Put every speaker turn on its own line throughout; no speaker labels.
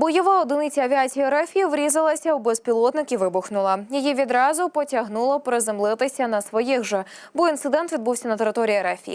Бойова одиниця авіації РФ врізалася у безпілотник і вибухнула. Її відразу потягнуло приземлитися на своїх же, бо інцидент відбувся на території РФ.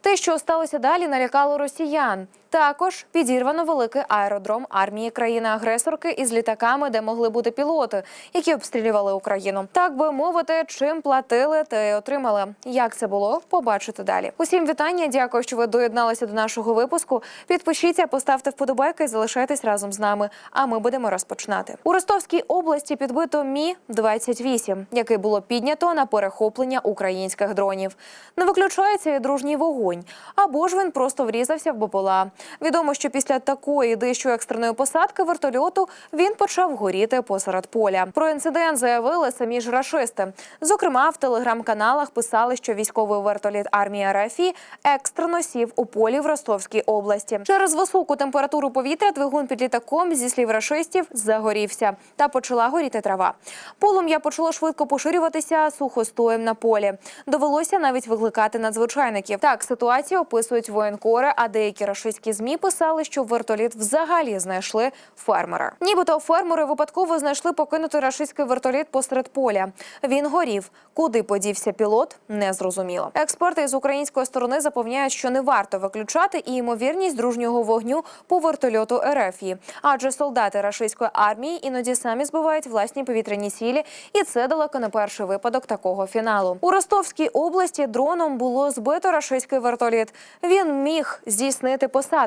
Те, що сталося далі, налякало росіян. Також підірвано великий аеродром армії країни-агресорки із літаками, де могли бути пілоти, які обстрілювали Україну. Так би мовити, чим платили, те й отримали. Як це було, побачите далі. Усім вітання. Дякую, що ви доєдналися до нашого випуску. Підпишіться, поставте вподобайки і залишайтесь разом з нами. А ми будемо розпочинати. У Ростовській області підбито мі 28 який було піднято на перехоплення українських дронів. Не виключається і дружній вогонь, або ж він просто врізався в БПЛА. Відомо, що після такої дещо екстреної посадки вертольоту він почав горіти посеред поля. Про інцидент заявили самі ж рашисти. Зокрема, в телеграм-каналах писали, що військовий вертоліт армії РФІ екстрено сів у полі в Ростовській області. Через високу температуру повітря двигун під літаком, зі слів рашистів, загорівся та почала горіти трава. Полум'я почало швидко поширюватися сухостоєм на полі. Довелося навіть викликати надзвичайників. Так ситуацію описують воєнкори, а деякі рашистські змі писали, що вертоліт взагалі знайшли фермера. Нібито фермери випадково знайшли покинутий рашистський вертоліт посеред поля. Він горів. Куди подівся пілот, не зрозуміло. Експерти з української сторони запевняють, що не варто виключати і ймовірність дружнього вогню по вертольоту РФІ, адже солдати рашистської армії іноді самі збивають власні повітряні цілі, і це далеко не перший випадок такого фіналу. У Ростовській області дроном було збито рашистський вертоліт. Він міг здійснити посадку,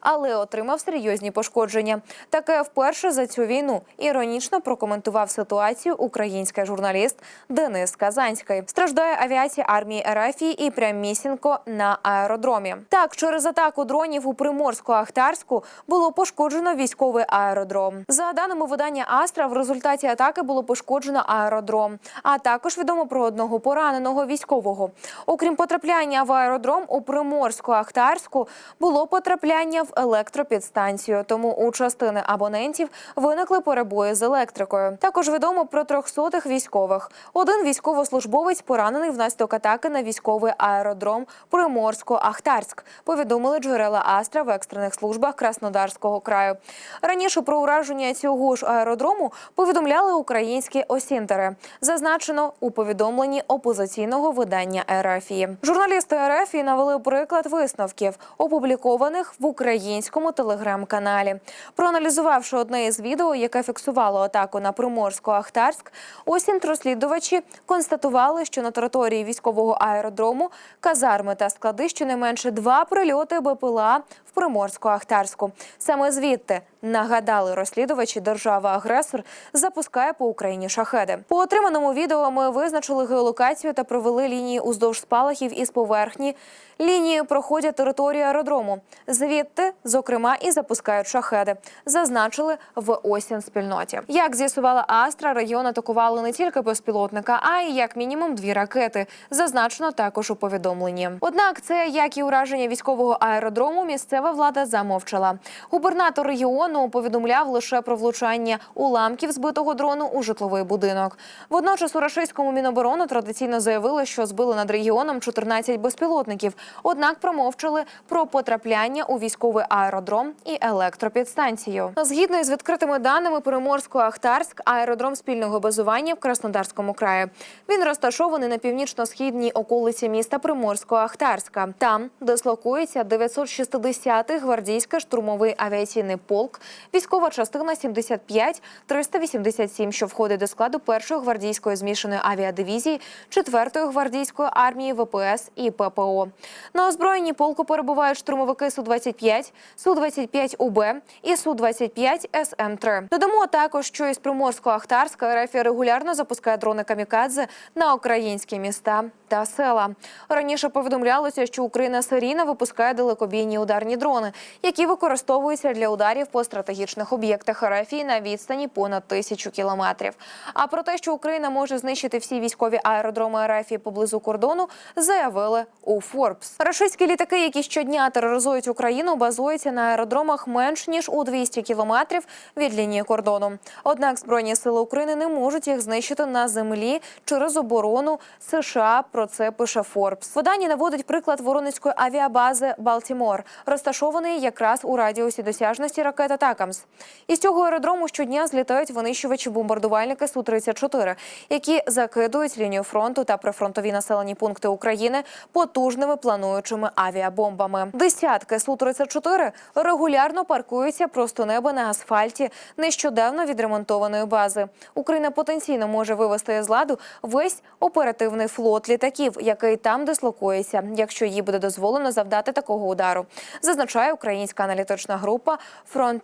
але отримав серйозні пошкодження. Таке вперше за цю війну іронічно прокоментував ситуацію український журналіст Денис Казанський. Страждає авіація армії РФ і прямісінько на аеродромі. Так, через атаку дронів у Приморську-Ахтарську було пошкоджено військовий аеродром. За даними видання Астра, в результаті атаки було пошкоджено аеродром. А також відомо про одного пораненого військового. Окрім потрапляння в аеродром у Приморську-Ахтарську було потрапляння в електропідстанцію. Тому у частини абонентів виникли перебої з електрикою. Також відомо про трьохсотих військових. Один військовослужбовець поранений внаслідок атаки на військовий аеродром Приморсько-Ахтарськ. Повідомили джерела Астра в екстрених службах Краснодарського краю. Раніше про ураження цього ж аеродрому повідомляли українські осінтери. Зазначено у повідомленні опозиційного видання РФІ. Журналісти РФІ навели приклад висновків, опублікованих в українському телеграм-каналі. Проаналізувавши одне із відео, яке фіксувало атаку на Приморсько-Ахтарськ, осінь розслідувачі констатували, що на території військового аеродрому, казарми та склади щонайменше два прильоти БПЛА в Приморсько-Ахтарську. Саме звідти нагадали розслідувачі, держава-агресор запускає по Україні шахеди. По отриманому відео ми визначили геолокацію та провели лінії уздовж спалахів із поверхні. Лінії проходять територію аеродрому. Звідти, зокрема, і запускають шахеди. Зазначили в осін спільноті. Як з'ясувала Астра, регіон атакували не тільки безпілотника, а й як мінімум дві ракети. Зазначено також у повідомленні. Однак, це як і ураження військового аеродрому, місцева влада замовчала. Губернатор регіону повідомляв лише про влучання уламків збитого дрону у житловий будинок. Водночас у рашистському міноборони традиційно заявили, що збили над регіоном 14 безпілотників. Однак промовчали про потрапляння у військовий аеродром і електропідстанцію. Згідно із відкритими даними Приморсько-Ахтарськ, аеродром спільного базування в Краснодарському краї. Він розташований на північно-східній околиці міста Приморсько-Ахтарська. Там дислокується 960-й гвардійський штурмовий авіаційний полк, військова частина 75 387, що входить до складу першої гвардійської змішаної авіадивізії, 4-ї гвардійської армії ВПС і ППО. На озброєнні полку перебувають штурмовики Су-25, Су-25УБ і Су-25 СМ-3. Додамо також, що із Приморсько-Ахтарська РФ регулярно запускає дрони камікадзе на українські міста та села. Раніше повідомлялося, що Україна серійно випускає далекобійні ударні дрони, які використовуються для ударів по стратегічних об'єктах РФ на відстані понад тисячу кілометрів. А про те, що Україна може знищити всі військові аеродроми РФ поблизу кордону, заявили у Форбс. Рашистські літаки, які щодня тероризують Україну, базуються на аеродромах менш ніж у 200 кілометрів від лінії кордону. Однак збройні сили України не можуть їх знищити на землі через оборону США. Про це пише Форбс. Видання наводить приклад Воронезької авіабази Балтімор. Розташований якраз у радіусі досяжності ракет «Атакамс». Із цього аеродрому щодня злітають винищувачі-бомбардувальники Су-34, які закидують лінію фронту та прифронтові населені пункти України потужними плануючими авіабомбами. Десятки Су-34 регулярно паркуються просто неба на асфальті нещодавно відремонтованої бази. Україна потенційно може вивести з ладу весь оперативний флот літаків, який там дислокується, якщо їй буде дозволено завдати такого удару, зазначає українська аналітична група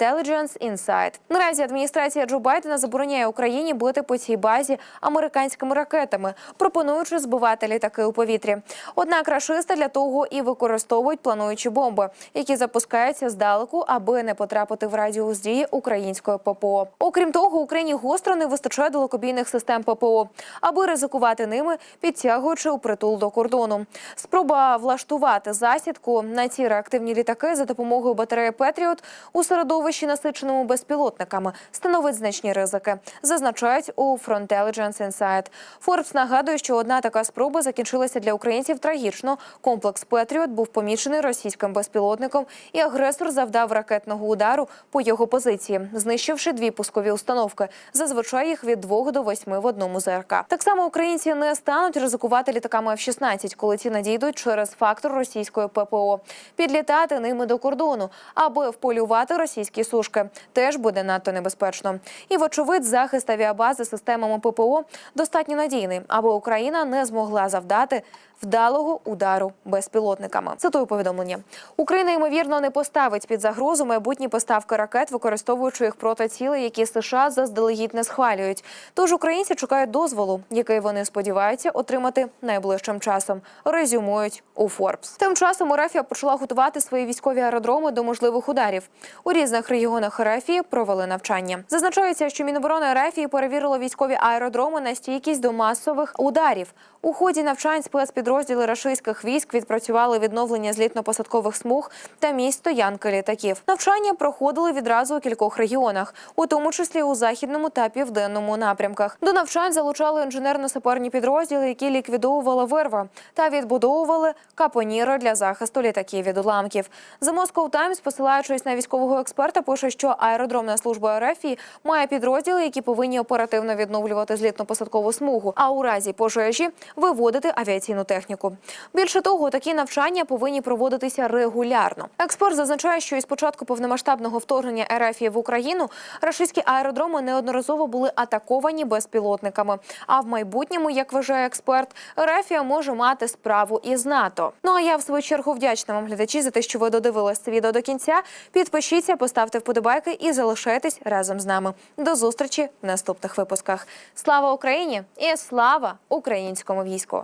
Frontelligence Insight. Наразі адміністрація Джо Байдена забороняє Україні бити по цій базі американськими ракетами, пропонуючи збивати літаки у повітрі. Однак рашисти для того і використовують плануючі бомби, які запускаються здалеку, аби не потрапити в радіус дії української ППО. Окрім того, Україні гостро не вистачає далекобійних систем ППО, аби ризикувати ними, підтягуючи у притул до кордону. Спроба влаштувати засідку на ці реактивні літаки за допомогою батареї Петріот у середовищі, насиченому безпілотниками, становить значні ризики, зазначають у Frontelligence Insight. Форбс нагадує, що одна така спроба закінчилася для українців трагічно. Комплекс Петріот був помічений російським безпілотником, і агресор завдав ракетного удару по його позиції, знищивши дві пускові установки. Зазвичай їх від двох до восьми в одному ЗРК. Так само українці не стануть ризикувати літаками F-16, коли ті надійдуть через фактор російської ППО. Підлітати ними до кордону, аби вполювати російські сушки, теж буде надто небезпечно. І вочевидь, захист авіабази системами ППО достатньо надійний, аби Україна не змогла завдати вдалого удару безпілотниками. Цитую повідомлення. Україна ймовірно не поставить під загрозу майбутні поставки ракет, використовуючи їх проти цілей, які США заздалегідь не схвалюють. Тож українці чекають дозволу, який вони сподіваються отримати найближчим часом. Резюмують у Форбс. Тим часом Урафія почала готувати свої військові аеродроми до можливих ударів. У різних регіонах Ерефії провели навчання. Зазначається, що Міноборони Ерефії перевірило військові аеродроми на стійкість до масових ударів. У ході навчань спецпідрозділи рашистських військ відпрацювали відновлення злітно-посадкових смуг та місць стоянки літаків. Навчання проходили відразу у кількох регіонах, у тому числі у західному та південному напрямках. До навчань залучали інженерно-саперні підрозділи, які ліквідовували вирва та відбудовували капоніри для захисту літаків від уламків. The Moscow Times, посилаючись на військового експерта, пише, що аеродромна служба РФ має підрозділи, які повинні оперативно відновлювати злітно-посадкову смугу, а у разі пожежі виводити авіаційну техніку. Більше того, такі навчання повинні проводитися регулярно. Експерт зазначає, що із початку повномасштабного вторгнення РФ в Україну рашистські аеродроми неодноразово були атаковані безпілотниками. А в майбутньому, як вважає експерт, РФ може мати справу із НАТО. Ну а я в свою чергу вдячна вам глядачі за те, що ви додивились це відео до кінця. Підпишіться, поставте вподобайки і залишайтесь разом з нами. До зустрічі в наступних випусках. Слава Україні і слава українському війську!